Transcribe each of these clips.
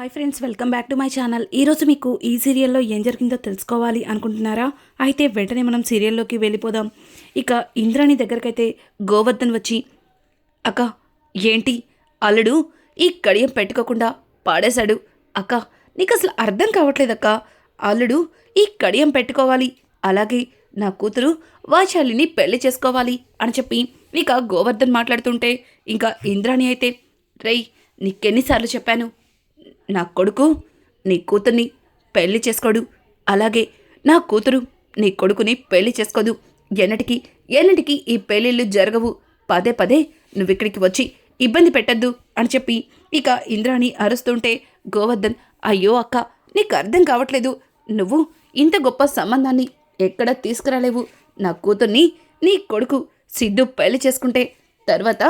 Hi friends welcome back to my channel. ఈరోజు మీకు ఈ సీరియల్లో ఏం జరిగిందో తెలుసుకోవాలి అనుకుంటున్నారా? అయితే వెంటనే మనం సీరియల్లోకి వెళ్ళిపోదాం. ఇక ఇంద్రాణి దగ్గరకైతే గోవర్ధన్ వచ్చి అక్క ఏంటి? అల్లుడు ఈ కడియం పెట్టుకోకుండా పాడేశాడు. అక్క నీకు అసలు అర్థం కావట్లేదక్క అల్లుడు ఈ కడియం పెట్టుకోవాలి. అలాగే నా కూతురు వాచాలిని పెళ్ళి చేసుకోవాలి అని చెప్పి ఇక గోవర్ధన్ మాట్లాడుతుంటే ఇంకా ఇంద్రాణి అయితే రేయ్ నీకెన్నిసార్లు చెప్పాను? నా కొడుకు నీ కూతుర్ని పెళ్ళి చేసుకోడు. అలాగే నా కూతురు నీ కొడుకుని పెళ్ళి చేసుకోదు. ఎన్నటికి ఎన్నటికి ఈ పెళ్ళిళ్ళు జరగవు. పదే పదే నువ్విక్కడికి వచ్చి ఇబ్బంది పెట్టద్దు అని చెప్పి ఇక ఇంద్రాణి అరుస్తుంటే గోవర్ధన్ అయ్యో అక్క నీకు అర్థం కావట్లేదు. నువ్వు ఇంత గొప్ప సంబంధాన్ని ఎక్కడ తీసుకురాలేవు. నా కూతుర్ని నీ కొడుకు సిద్ధు పెళ్ళి చేసుకుంటే తర్వాత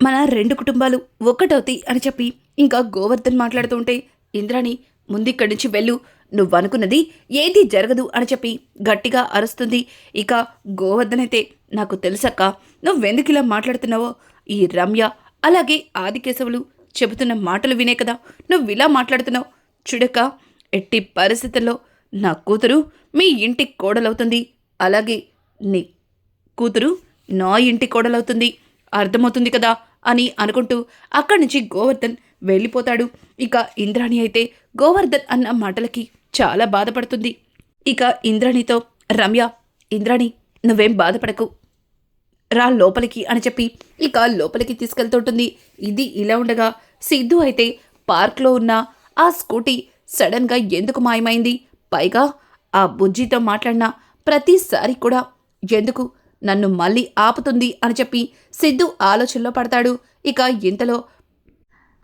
మన రెండు కుటుంబాలు ఒక్కటవుతాయి అని చెప్పి ఇంకా గోవర్ధన్ మాట్లాడుతుంటే ఇంద్రాణి ముందిక్కడి నుంచి వెళ్ళు. నువ్వనుకున్నది ఏది జరగదు అని చెప్పి గట్టిగా అరుస్తుంది. ఇక గోవర్ధన్ అయితే నాకు తెలుసక్క నువ్వెందుకు ఇలా మాట్లాడుతున్నావో? ఈ రమ్య అలాగే ఆదికేశవులు చెబుతున్న మాటలు వినే కదా నువ్వు ఇలా మాట్లాడుతున్నావు. చూడక ఎట్టి పరిస్థితుల్లో నా కూతురు మీ ఇంటి కోడలవుతుంది. అలాగే నీ కూతురు నా ఇంటి కోడలవుతుంది. అర్థమవుతుంది కదా అని అనుకుంటూ అక్కడి నుంచి గోవర్ధన్ వెళ్ళిపోతాడు. ఇక ఇంద్రాణి అయితే గోవర్ధన్ అన్న మాటలకి చాలా బాధపడుతుంది. ఇక ఇంద్రాణితో రమ్య ఇంద్రాణి నువ్వేం బాధపడకు. రా లోపలికి అని చెప్పి ఇక లోపలికి తీసుకెళ్తుంటుంది. ఇది ఇలా ఉండగా సిద్ధు అయితే పార్క్లో ఉన్న ఆ స్కూటీ సడన్గా ఎందుకు మాయమైంది? పైగా ఆ బుజ్జితో మాట్లాడిన ప్రతిసారి కూడా ఎందుకు నన్ను మళ్ళీ ఆపుతుంది అని చెప్పి సిద్ధు ఆలోచనలో పడతాడు. ఇక ఇంతలో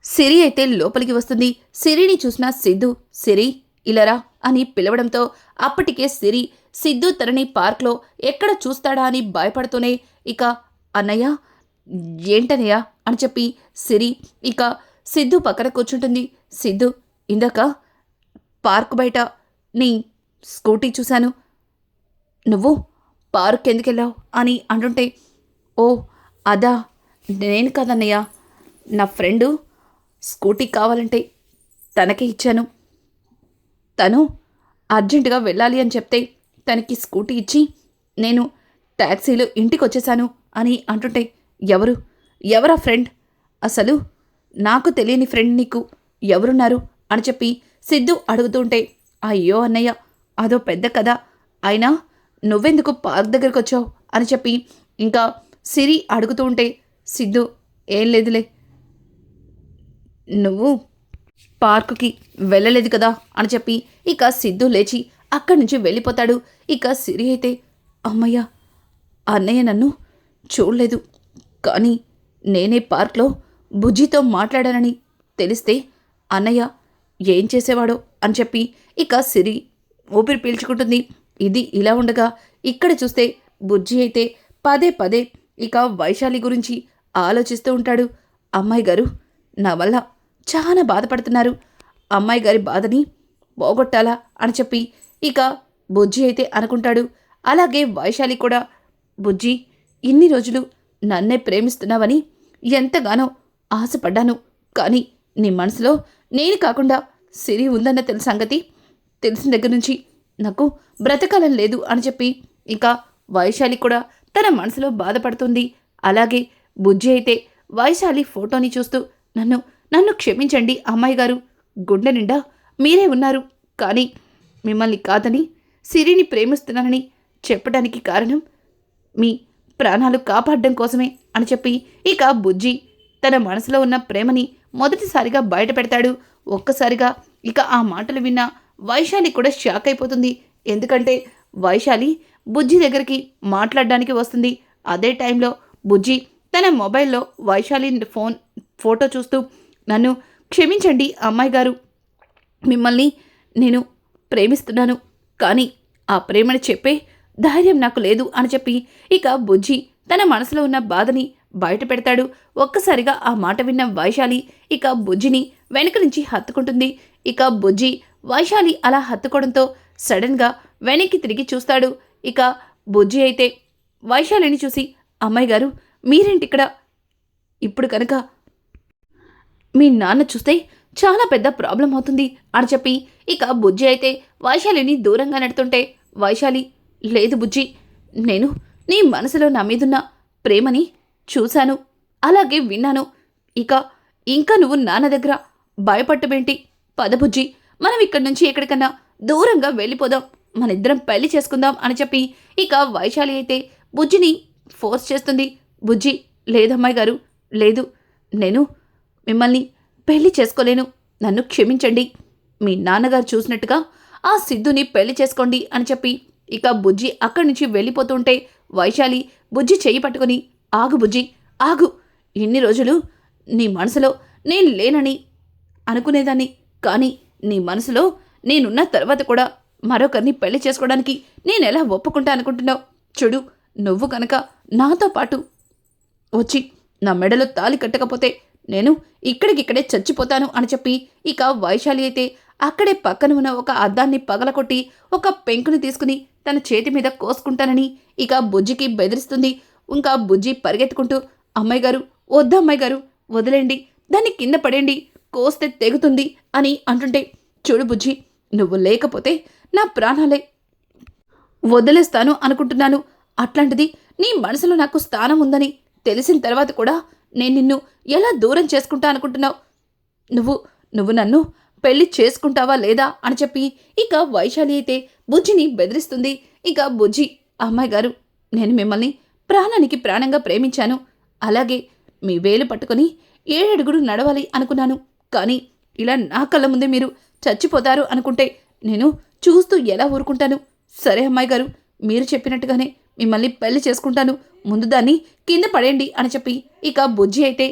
సిరి అయితే లోపలికి వస్తుంది. సిరిని చూసిన సిద్ధు సిరి ఇలరా అని పిలవడంతో అప్పటికే సిరి సిద్ధు తనని పార్క్లో ఎక్కడ చూస్తాడా అని భయపడుతూనే ఇక అన్నయ్య ఏంటనయ్య అని చెప్పి సిరి ఇక సిద్ధు పక్కన కూర్చుంటుంది. సిద్ధు ఇందాక పార్క్ బయట నీ స్కూటీ చూశాను. నువ్వు పార్క్ ఎందుకు వెళ్ళావు అని అంటుంటే ఓ అదా నేను కదన్నయ్య. నా ఫ్రెండు స్కూటీ కావాలంటే తనకే ఇచ్చాను. తను అర్జెంటుగా వెళ్ళాలి అని చెప్తే తనకి స్కూటీ ఇచ్చి నేను ట్యాక్సీలో ఇంటికి వచ్చేసాను అని అంటుంటే ఎవరు? ఎవరా ఫ్రెండ్? అసలు నాకు తెలియని ఫ్రెండ్ నీకు ఎవరున్నారు? అని చెప్పి సిద్ధు అడుగుతుంటే అయ్యో అన్నయ్య అదో పెద్ద కథ. అయినా నువ్వెందుకు పార్క్ దగ్గరకు వచ్చావు? అని చెప్పి ఇంకా సిరి అడుగుతూ ఉంటే సిద్ధు ఏం లేదులే. నువ్వు పార్కుకి వెళ్ళలేదు కదా? అని చెప్పి ఇక సిద్ధు లేచి అక్కడి నుంచి వెళ్ళిపోతాడు. ఇక సిరి అయితే అమ్మయ్య అన్నయ్య నన్ను చూడలేదు. కానీ నేనే పార్క్లో బుజ్జితో మాట్లాడానని తెలిస్తే అన్నయ్య ఏం చేసేవాడో అని చెప్పి ఇక సిరి ఊపిరి పీల్చుకుంటుంది. ఇది ఇలా ఉండగా ఇక్కడ చూస్తే బుజ్జి అయితే పదే పదే ఇక వైశాలి గురించి ఆలోచిస్తూ ఉంటాడు. అమ్మాయి గారు నా వల్ల చాలా బాధపడుతున్నారు. అమ్మాయి గారి బాధని పోగొట్టాలా అని చెప్పి ఇక బుజ్జి అయితే అనుకుంటాడు. అలాగే వైశాలి కూడా బుజ్జి ఇన్ని రోజులు నన్నే ప్రేమిస్తున్నావని ఎంతగానో ఆశపడ్డాను. కానీ నీ మనసులో నేను కాకుండా సిరి ఉందన్న తెలు సంగతి తెలిసిన దగ్గర నుంచి నాకు బ్రతకాలం లేదు అని చెప్పి ఇక వైశాలి కూడా తన మనసులో బాధపడుతుంది. అలాగే బుజ్జి అయితే వైశాలి ఫోటోని చూస్తూ నన్ను నన్ను క్షమించండి అమ్మాయి గారు. గుండె నిండా మీరే ఉన్నారు. కానీ మిమ్మల్ని కాదని సిరిని ప్రేమిస్తున్నానని చెప్పడానికి కారణం మీ ప్రాణాలు కాపాడడం కోసమే అని చెప్పి ఇక బుజ్జి తన మనసులో ఉన్న ప్రేమని మొదటిసారిగా బయట పెడతాడు ఒక్కసారిగా ఇక ఆ మాటలు విన్న వైశాలి కూడా షాక్ అయిపోతుంది. ఎందుకంటే వైశాలి బుజ్జి దగ్గరికి మాట్లాడడానికి వస్తుంది. అదే టైంలో బుజ్జి తన మొబైల్లో వైశాలి ఫోన్ ఫోటో చూస్తూ నన్ను క్షమించండి అమ్మాయి గారు. మిమ్మల్ని నేను ప్రేమిస్తున్నాను. కానీ ఆ ప్రేమని చెప్పే ధైర్యం నాకు లేదు అని చెప్పి ఇక బుజ్జి తన మనసులో ఉన్న బాధని బయట పెడతాడు. ఒక్కసారిగా ఆ మాట విన్న వైశాలి ఇక బుజ్జిని వెనక నుంచి హత్తుకుంటుంది. ఇక బుజ్జి వైశాలి అలా హత్తుకోవడంతో సడన్గా వెనక్కి తిరిగి చూస్తాడు. ఇక బుజ్జి అయితే వైశాలిని చూసి అమ్మాయి గారు మీరేంటిక్కడ? ఇప్పుడు కనుక మీ నాన్న చూస్తే చాలా పెద్ద ప్రాబ్లం అవుతుంది అని చెప్పి ఇక బుజ్జి అయితే వైశాలిని దూరంగా నెడుతుంటే వైశాలి లేదు బుజ్జి నేను నీ మనసులో నా మీదున్న ప్రేమని చూశాను అలాగే విన్నాను. ఇక ఇంకా నువ్వు నాన్న దగ్గర భయపట్టమేంటి పద బుజ్జి మనం ఇక్కడి నుంచి ఎక్కడికన్నా దూరంగా వెళ్ళిపోదాం. మనిద్దరం పెళ్ళి చేసుకుందాం అని చెప్పి ఇక వైశాలి అయితే బుజ్జిని ఫోర్స్ చేస్తుంది. బుజ్జి లేదమ్మాయి గారు లేదు నేను మిమ్మల్ని పెళ్ళి చేసుకోలేను. నన్ను క్షమించండి. మీ నాన్నగారు చూసినట్టుగా ఆ సిద్ధుని పెళ్ళి చేసుకోండి అని చెప్పి ఇక బుజ్జి అక్కడి నుంచి వెళ్ళిపోతుంటే వైశాలి బుజ్జి చేయి పట్టుకుని ఆగు బుజ్జి ఆగు. ఇన్ని రోజులు నీ మనసులో నేను లేనని అనుకునేదాన్ని. కానీ నీ మనసులో నేనున్న తర్వాత కూడా మరొకరిని పెళ్ళి చేసుకోవడానికి నేనెలా ఒప్పుకుంటా అనుకుంటున్నావు చూడు నువ్వు కనుక నాతో పాటు వచ్చి నా మెడలో తాలి కట్టకపోతే నేను ఇక్కడికిక్కడే చచ్చిపోతాను అని చెప్పి ఇక వైశాలి అయితే అక్కడే పక్కన ఉన్న ఒక అద్దాన్ని పగలకొట్టి ఒక పెంకుని తీసుకుని తన చేతి మీద కోసుకుంటానని ఇక బుజ్జికి బెదిరిస్తుంది. ఇంకా బుజ్జి పరిగెత్తుకుంటూ అమ్మాయి గారు వద్దమ్మాయి గారు వదిలేండి దాన్ని కింద పడేయండి కోస్తే తెగుతుంది అని అంటుంటే చూడు బుజ్జి నువ్వు లేకపోతే నా ప్రాణాలే. వదిలేస్తాను అనుకుంటున్నాను. అట్లాంటిది నీ మనసులో నాకు స్థానం ఉందని తెలిసిన తర్వాత కూడా నేను నిన్ను ఎలా దూరం చేసుకుంటా అనుకుంటున్నావు? నువ్వు నువ్వు నన్ను పెళ్ళి చేసుకుంటావా లేదా అని చెప్పి ఇక వైశాలి అయితే బుజ్జిని బెదిరిస్తుంది. ఇక బుజ్జి అమ్మాయి గారు నేను మిమ్మల్ని ప్రాణానికి ప్రాణంగా ప్రేమించాను. అలాగే మీ వేలు పట్టుకొని ఏడడుగుడు నడవాలి అనుకున్నాను. కానీ ఇలా నా కళ్ళ ముందే మీరు చచ్చిపోతారు అనుకుంటే నేను చూస్తూ ఎలా ఊరుకుంటాను? సరే అమ్మాయి గారు మీరు చెప్పినట్టుగానే మిమ్మల్ని పెళ్ళి చేసుకుంటాను. ముందు దాన్ని కింద పడేయండి అని చెప్పి ఇక బుజ్జి అయితే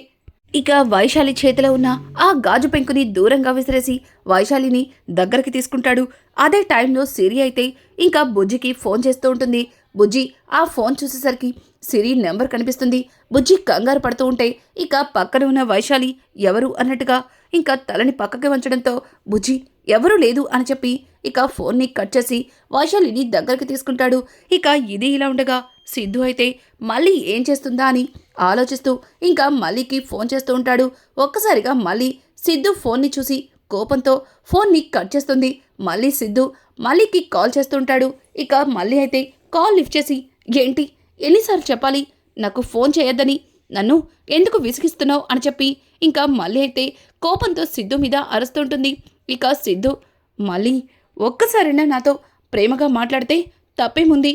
ఇక వైశాలి చేతిలో ఉన్న ఆ గాజు పెంకుని దూరంగా విసిరేసి వైశాలిని దగ్గరికి తీసుకుంటాడు. అదే టైంలో సిరి అయితే ఇంకా బుజ్జికి ఫోన్ చేస్తూ ఉంటుంది. బుజ్జి ఆ ఫోన్ చూసేసరికి సిరి నెంబర్ కనిపిస్తుంది. బుజ్జి కంగారు పడుతూ ఉంటే ఇక పక్కన ఉన్న వైశాలి ఎవరు అన్నట్టుగా ఇంకా తలని పక్కకి వంచడంతో బుజ్జి ఎవరూ లేదు అని చెప్పి ఇక ఫోన్ని కట్ చేసి వైశాలిని దగ్గరికి తీసుకుంటాడు. ఇక ఇది ఇలా ఉండగా సిద్ధు అయితే మళ్ళీ ఏం చేస్తుందా అని ఆలోచిస్తూ ఇంకా మళ్ళీకి ఫోన్ చేస్తూ ఉంటాడు. ఒక్కసారిగా మళ్ళీ సిద్ధు ఫోన్ని చూసి కోపంతో ఫోన్ని కట్ చేస్తుంది. మళ్ళీ సిద్ధు మళ్ళీకి కాల్ చేస్తుంటాడు ఇక మళ్ళీ అయితే కాల్ లిఫ్ట్ చేసి ఏంటి ఎన్నిసార్లు చెప్పాలి? నాకు ఫోన్ చేయొద్దని. నన్ను ఎందుకు విసిగిస్తున్నావు? అని చెప్పి ఇంకా మళ్ళీ అయితే కోపంతో సిద్ధు మీద అరుస్తుంటుంది. ఇక సిద్ధు మళ్ళీ ఒక్కసారైనా నాతో ప్రేమగా మాట్లాడితే తప్పేముంది?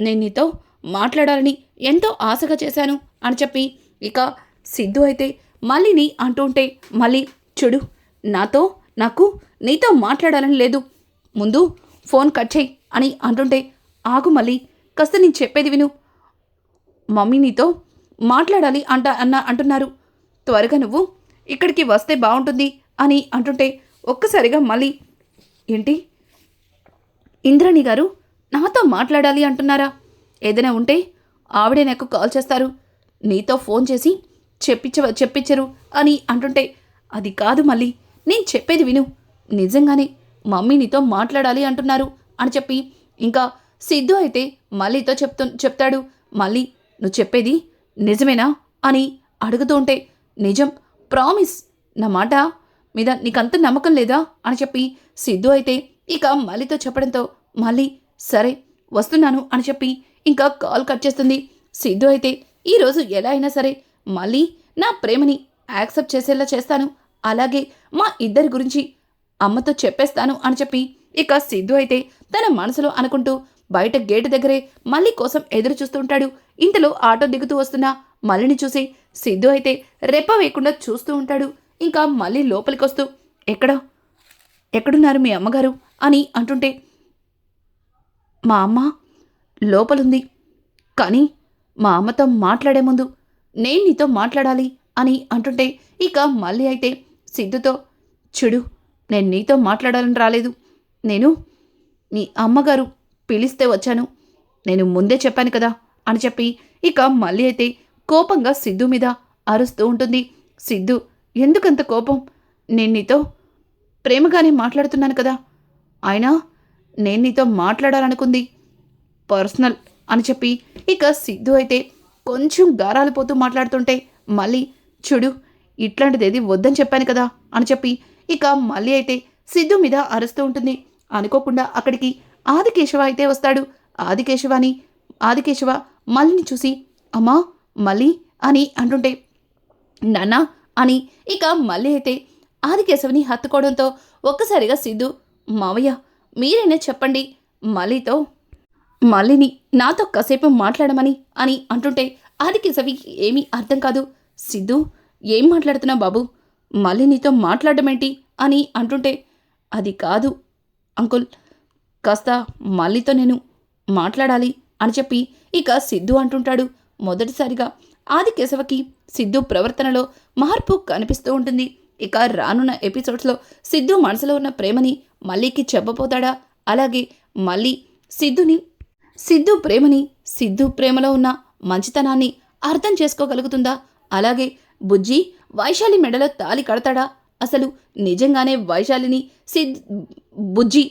నేను నీతో మాట్లాడాలని ఎంతో ఆశగా చేశాను అని చెప్పి ఇక సిద్ధు అయితే మళ్ళీని అంటుంటే మళ్ళీ చూడు నాతో నాకు నీతో మాట్లాడాలని లేదు. ముందు ఫోన్ కట్ చేయి అని అంటుంటే ఆగు మళ్ళీ. కాస్త నేను చెప్పేది విను. మమ్మీ నీతో మాట్లాడాలి అంట అన్న అంటున్నారు. త్వరగా నువ్వు ఇక్కడికి వస్తే బాగుంటుంది అని అంటుంటే ఒక్కసారిగా మళ్ళీ ఏంటి? ఇంద్రాణి గారు నాతో మాట్లాడాలి అంటున్నారా? ఏదైనా ఉంటే ఆవిడే నాకు కాల్ చేస్తారు. నీతో ఫోన్ చేసి చెప్పించ చెప్పించరు అని అంటుంటే అది కాదు మళ్ళీ నేను చెప్పేది విను. నిజంగానే మమ్మీ నీతో మాట్లాడాలి అంటున్నారు అని చెప్పి ఇంకా సిద్ధు అయితే మళ్ళీతో చెప్తు చెప్తాడు. మళ్ళీ నువ్వు చెప్పేది నిజమేనా అని అడుగుతూ ఉంటే నిజం ప్రామిస్ నా మాట మీద నీకంత నమ్మకం లేదా అని చెప్పి సిద్ధు అయితే ఇక మళ్ళీతో చెప్పడంతో మళ్ళీ సరే వస్తున్నాను అని చెప్పి ఇంకా కాల్ కట్ చేస్తుంది. సిద్ధు అయితే ఈరోజు ఎలా అయినా సరే మళ్ళీ నా ప్రేమని యాక్సెప్ట్ చేసేలా చేస్తాను. అలాగే మా ఇద్దరి గురించి అమ్మతో చెప్పేస్తాను అని చెప్పి ఇక సిద్ధు అయితే తన మనసులో అనుకుంటూ బయట గేటు దగ్గరే మళ్ళీ కోసం ఎదురు చూస్తూ ఉంటాడు ఇంతలో ఆటో దిగుతూ వస్తున్న మల్లిని చూసి సిద్ధు అయితే రెప్ప వేయకుండా చూస్తూ ఉంటాడు. ఇంకా మళ్ళీ లోపలికి వస్తూ ఎక్కడ? ఎక్కడున్నారు మీ అమ్మగారు? అని అంటుంటే మా అమ్మ లోపలుంది. కానీ మా అమ్మతో మాట్లాడే ముందు నేను నీతో మాట్లాడాలి అని అంటుంటే ఇక మళ్ళీ అయితే సిద్ధుతో చూడు నేను నీతో మాట్లాడాలని రాలేదు. నేను మీ అమ్మగారు పిలిస్తే వచ్చాను. నేను ముందే చెప్పాను కదా అని చెప్పి ఇక మళ్ళీ అయితే కోపంగా సిద్ధు మీద అరుస్తూ ఉంటుంది. సిద్ధు ఎందుకంత కోపం? నేను నీతో ప్రేమగానే మాట్లాడుతున్నాను కదా. అయినా నేను నీతో మాట్లాడాలనుకుంది. పర్సనల్ అని చెప్పి ఇక సిద్ధు అయితే కొంచెం గారాలు పోతూ మాట్లాడుతుంటే మళ్ళీ చూడు ఇట్లాంటిది ఏది వద్దని చెప్పాను కదా అని చెప్పి ఇక మళ్ళీ అయితే సిద్ధు మీద అరుస్తూ ఉంటుంది. అనుకోకుండా అక్కడికి ఆదికేశవ అయితే వస్తాడు. ఆదికేశవాని ఆదికేశవ మల్లిని చూసి అమ్మా మళ్ళీ అని అంటుంటే నాన్నా అని. ఇక మళ్ళీ అయితే ఆదికేశవని హత్తుకోవడంతో ఒక్కసారిగా సిద్ధు మావయ్య మీరైనా చెప్పండి. మళ్ళీతో మళ్ళీని నాతో కాసేపు మాట్లాడమని అని అంటుంటే ఆదికేశవికి ఏమీ అర్థం కాదు. సిద్ధు ఏం మాట్లాడుతున్నావు బాబు? మళ్ళీ నీతో మాట్లాడమేంటి అని అంటుంటే అది కాదు అంకుల్. కాస్త మళ్ళీతో నేను మాట్లాడాలి అని చెప్పి ఇక సిద్ధు అంటుంటాడు. మొదటిసారిగా ఆది కేశవకి సిద్ధు ప్రవర్తనలో మార్పు కనిపిస్తూ ఉంటుంది. ఇక రానున్న ఎపిసోడ్స్లో సిద్ధు మనసులో ఉన్న ప్రేమని మళ్ళీకి చెప్పబోతాడా? అలాగే మళ్ళీ సిద్ధుని సిద్ధు ప్రేమని సిద్ధు ప్రేమలో ఉన్న మంచితనాన్ని అర్థం చేసుకోగలుగుతుందా? అలాగే బుజ్జి వైశాలి మెడలో తాలి కడతాడా? అసలు నిజంగానే వైశాలిని సిద్ బుజ్జి